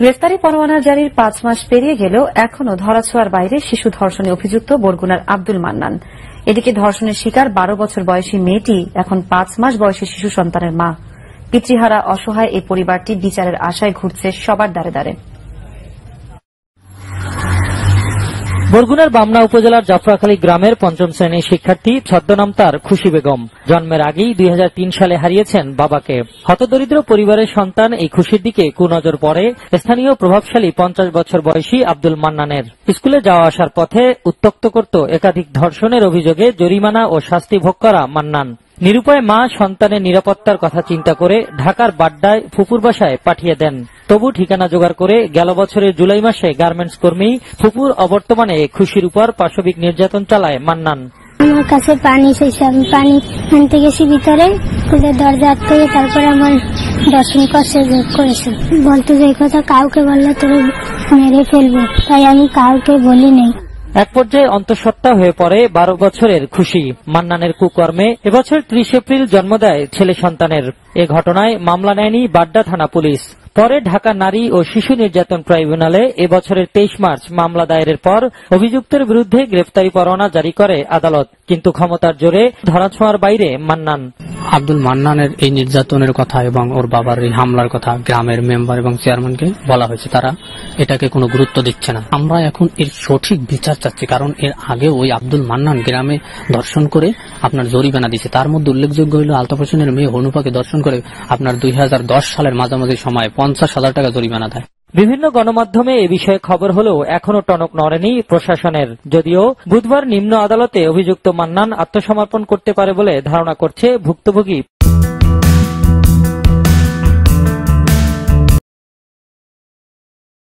গ্রেফতারি পরোয়ানা জারির পাঁচ মাস পেরিয়ে গেলেও এখনও ধরাছোঁয়ার বাইরে শিশু ধর্ষণে অভিযুক্ত বরগুনার আব্দুল মান্নান। এদিকে ধর্ষণের শিকার বারো বছর বয়সী মেয়েটি এখন পাঁচ মাস বয়সী শিশু সন্তানের মা। পিতৃহারা অসহায় এই পরিবারটি বিচারের আশায় ঘুরছে সবার দ্বারে দ্বারে। বরগুনার বামনা উপজেলার জাফরাখালী গ্রামের পঞ্চম শ্রেণির শিক্ষার্থী ছদ্মনাম তার খুশি বেগম। জন্মের আগেই দুই হাজার তিন সালে হারিয়েছেন বাবাকে। হতদরিদ্র পরিবারের সন্তান এই খুশির দিকে কুনজর পড়ে স্থানীয় প্রভাবশালী পঞ্চাশ বছর বয়সী আব্দুল মান্নানের। স্কুলে যাওয়া আসার পথে উত্তক্ত করত একাধিক ধর্ষণের অভিযোগে জরিমানা ও শাস্তি ভোগ করা মান্নান। নিরুপায় মা সন্তানের নিরাপত্তার কথা চিন্তা করে ঢাকার বাড্ডায় ফুপুর বাসায় পাঠিয়ে দেন। তবু ঠিকানা জোগাড় করে গেল বছরের জুলাই মাসে গার্মেন্টস কর্মী ফুপুর অবর্তমানে খুশির উপর পাশবিক নির্যাতন চালায় মান্নান। আমার কাছে পানি আমি পানি আনতে গেছি ভিতরে দরজা আটকে তারপর আমার দর্শন করছে, যোগ করেছে। বলতে যে কথা কাউকে বললে তোর মেরে ফেলব, তাই আমি কাউকে বলি নাই। এক পর্যায়ে অন্তঃসত্ত্বা হয়ে পড়ে বারো বছরের খুশি। মান্নানের কুকর্মে এবছর ত্রিশ এপ্রিল জন্ম দেয় ছেলে সন্তানের। এ ঘটনায় মামলা নেয়নি বাড্ডা থানা পুলিশ। পরে ঢাকা নারী ও শিশু নির্যাতন ট্রাইব্যুনালে এবছরের তেইশ মার্চ মামলা দায়েরের পর অভিযুক্তের বিরুদ্ধে গ্রেফতারি পরোয়ানা জারি করে আদালত, কিন্তু ক্ষমতার জোরে ধরাছোঁয়ার বাইরে মান্নান। আব্দুল মান্নানের এই নির্যাতনের কথা এবং ওর বাবার এই হামলার কথা গ্রামের মেম্বার এবং চেয়ারম্যানকে বলা হয়েছে, তারা এটাকে কোনো গুরুত্ব দিচ্ছে না। আমরা এখন এর সঠিক বিচার চাচ্ছি, কারণ এর আগে ওই আব্দুল মান্নান গ্রামে ধর্ষণ করে আপনার জরিমানা দিচ্ছে তার মধ্যে উল্লেখযোগ্য হল আলতাফ হোসেনের মেয়ে হনুপাকে দর্শন করে আপনার দুই হাজার দশ সালের মাঝামাঝি সময় পঞ্চাশ হাজার টাকা জরিমানা দেয়। বিভিন্ন গণমাধ্যমে এ বিষয়ে খবর হলেও এখনও টনক নড়েনি প্রশাসনের। যদিও বুধবার নিম্ন আদালতে অভিযুক্ত মান্নান আত্মসমর্পণ করতে পারে বলে ধারণা করছে ভুক্তভোগী